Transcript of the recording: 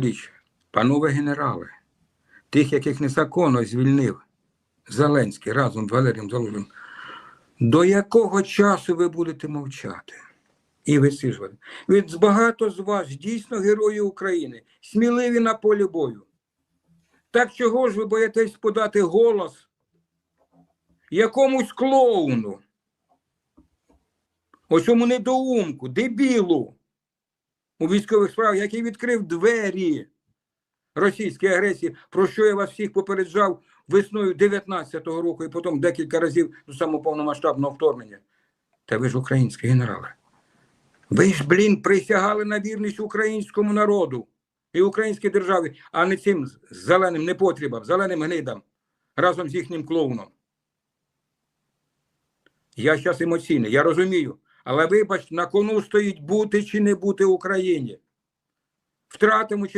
річ, панове генерали, тих, яких незаконно звільнив Зеленський разом з Валерієм Залужним, до якого часу ви будете мовчати і висижувати? Від багато з вас дійсно герої України, сміливі на полі бою. Так чого ж ви боїтесь подати голос якомусь клоуну? Ось цьому недоумку, дебілу у військових справах, який відкрив двері російській агресії, про що я вас всіх попереджав весною 19-го року і потім декілька разів до самого повномасштабного вторгнення. Та ви ж українські генерали. Ви ж, блін, присягали на вірність українському народу і українській державі, а не цим зеленим непотрібам, зеленим гнидам разом з їхнім клоуном. Я зараз емоційний, я розумію. Але вибач, на кону стоїть бути чи не бути Україні. Втратимо чи